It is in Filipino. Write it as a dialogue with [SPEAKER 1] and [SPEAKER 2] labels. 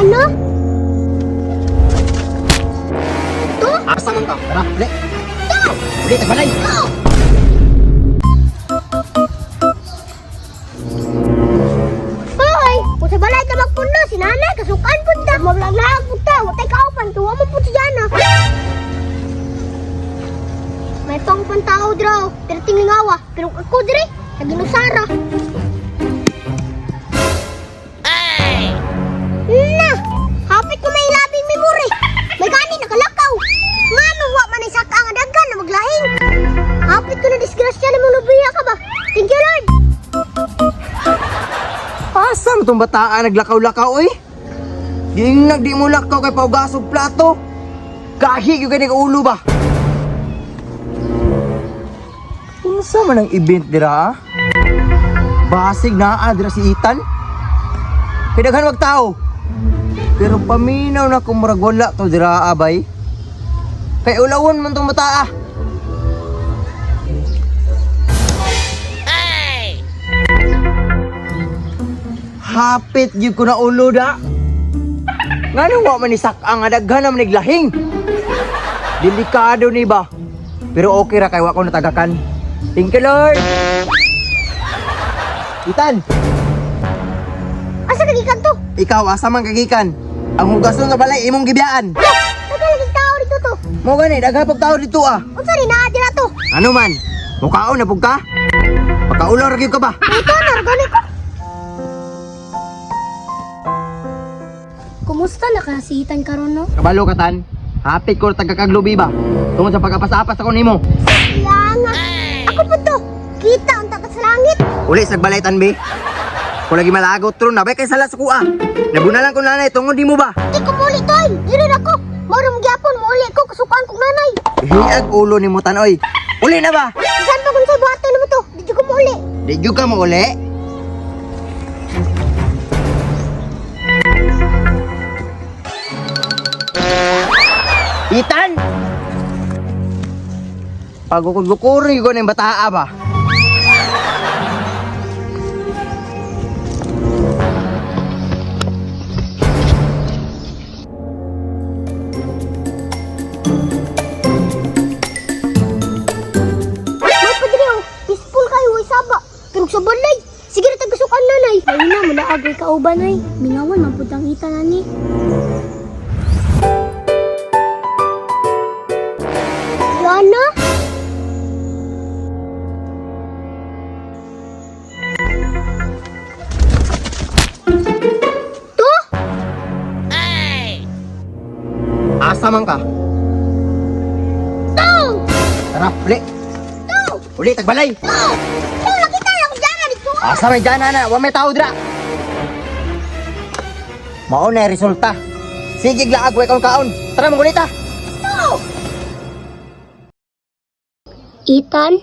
[SPEAKER 1] Yana? To?
[SPEAKER 2] Asa man ka? Tara, uli.
[SPEAKER 1] To!
[SPEAKER 2] Uli, tagbalay.
[SPEAKER 1] To! Hoy! Kung sa balay ka magpundo, si nanay, kasukan punta. Maglaglag punta, watay kaupan, tuwa mo po si Jana. May pang pantao draw, pero tinglingawa. Pero ako dire, naginusara. Na!
[SPEAKER 2] Mo tong bataan naglakaw-lakaw, oy? Dingag di mo lakaw kay paugasog plato. Kahig yung ganyan ulo ba? Unsa man ang event dira, ah? Basig na ah, dira si Ethan. Pinaghan wag tao. Pero paminaw na kung murag to dira abay. Kay ulawon man tong mata Hapit gyud ko na ulo da. Ngano wa man ni sak-ang daghan naman niglahing. Delikado ni ba? Pero okay ra kay wa ko natagakan. Thank you Lord. Itan,
[SPEAKER 1] Asa kagikan to?
[SPEAKER 2] ikaw asa man kagikan? Ang hugason nga balay imong gibiyaan.
[SPEAKER 1] Nagalagig tao dito to.
[SPEAKER 2] Mo gani daghapag tao dito ah.
[SPEAKER 1] Unsa ni naa dira to?
[SPEAKER 2] Ano man? Mukaon na pug ka? Pagkaulaw ra gyud ka ba?
[SPEAKER 1] Ito na gani ko. Kumusta nakasitan karon no?
[SPEAKER 2] Kabalo ka tan. Hapit ko tagakaglubi ba? Tungod sa pag-apas-apas ako nimo.
[SPEAKER 1] Langa. Ako pa to. Kita ang takas langit.
[SPEAKER 2] Uli sa balay tanbi. Kung lagi malagot tron na, bay kay sala sa kuha. Nabunalan ko nanay, tungod di mo ba?
[SPEAKER 1] Di ko muli toy. Dili na ko. Marum gyapon mo uli ko kasukaan kong nanay.
[SPEAKER 2] Hiyag ulo ni mo tanoy. Uli na ba?
[SPEAKER 1] Saan pa kung sa buhato na mo to? Di ko muli.
[SPEAKER 2] Di gyud ka mo uli. Itan! Pagkukuri ko ng bataa ba?
[SPEAKER 1] May padre oh. Peaceful kayo way saba. Pero sa balay. Sige na tagasukan nanay. Ayun na mula agay ka uban ay. Mingawan man pud ang ita nani. Yana?
[SPEAKER 2] Asa man ka?
[SPEAKER 1] To!
[SPEAKER 2] Tara, uli.
[SPEAKER 1] To!
[SPEAKER 2] Uli, tagbalay.
[SPEAKER 1] To! To! Nakita na ako dyan dito.
[SPEAKER 2] Asa may dyan na, wa may tao dira. Mao na resulta. Sige glaag way kaon kaon. Tara mong gunita.
[SPEAKER 1] To! Ethan?